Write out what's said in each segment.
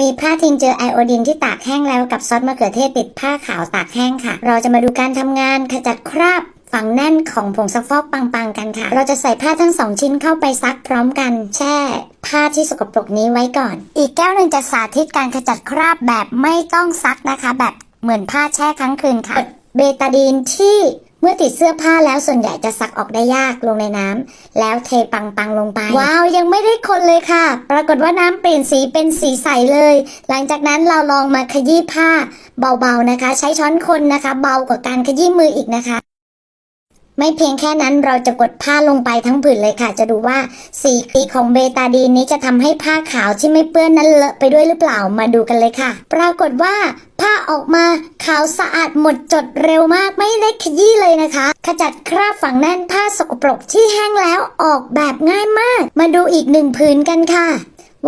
มีผ้าทินเจอไอโอดินที่ตากแห้งแล้วกับซอสมะเขือเทศติดผ้าขาวตากแห้งค่ะ เราจะมาดูการทำงานขจัดคราบฝังแน่นของผงซักฟอกปังๆกันค่ะ เราจะใส่ผ้าทั้งสองชิ้นเข้าไปซักพร้อมกัน แช่ผ้าที่สกปรกนี้ไว้ก่อน อีกแก้วหนึ่งจะสาธิตการขจัดคราบแบบไม่ต้องซักนะคะ แบบเหมือนผ้าแช่ครั้งคืนค่ะเบตาดีนที่ มื่อติดเสื้อผ้าแล้วส่วนใหญ่จะซักออกได้ยากลงในน้ำแล้วเทปังๆลงไป ว้าวยังไม่ได้คนเลยค่ะ ปรากฏว่าน้ำเปลี่ยนสีเป็นสีใสเลย หลังจากนั้นเราลองมาขยี้ผ้าเบาๆนะคะ ใช้ช้อนคนนะคะ เบากว่าการขยี้มืออีกนะคะ ไม่เพียงแค่นั้นเราจะกดผ้าลงไปทั้งผืนเลยค่ะ จะดูว่าสีคลีของเบตาดีนนี้จะทำให้ผ้าขาวที่ไม่เปื้อนนั้นเลอะไปด้วยหรือเปล่ามาดูกันเลยค่ะ ปรากฏว่าผ้าออกมาขาวสะอาดหมดจดเร็วมากไม่ได้ขยี้เลยนะคะ ขจัดคราบฝังแน่นผ้าสกปรกที่แห้งแล้วออกแบบง่ายมาก มาดูอีกหนึ่งผืนกันค่ะ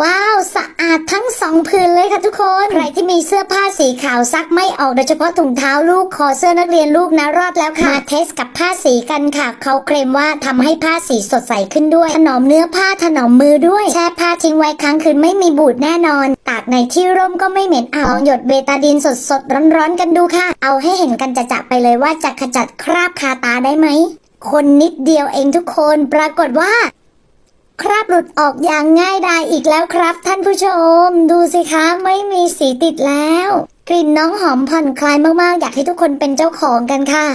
ว้าว สะอาดทั้งสองผืนเลยค่ะทุกคน ใครที่มีเสื้อผ้าสีขาวซักไม่ออกโดยเฉพาะถุงเท้าลูกคอเสื้อนักเรียนลูกนะรอดแล้วค่ะ มาเทสกับผ้าสีกันค่ะ เขาเคลมว่าทำให้ผ้าสีสดใสขึ้นด้วย ถนอมเนื้อผ้าถนอมมือด้วย แช่ผ้าทิ้งไว้ครั้งคืนไม่มีบูดแน่นอน ตากในที่ร่มก็ไม่เหม็นอับลองหยดเบตาดีนสดสดๆร้อนๆกันดูค่ะ เอาให้เห็นกันจะๆไปเลยว่าจะขจัดคราบคาตาได้ไหมคนนิดเดียวเองทุกคน ปรากฏว่า คราบหลุดออกอย่างง่ายดายอีกแล้วครับ ท่านผู้ชม ดูสิคะไม่มีสีติดแล้ว กลิ่นน้องหอมผ่อนคลายมากๆ อยากให้ทุกคนเป็นเจ้าของกันค่ะ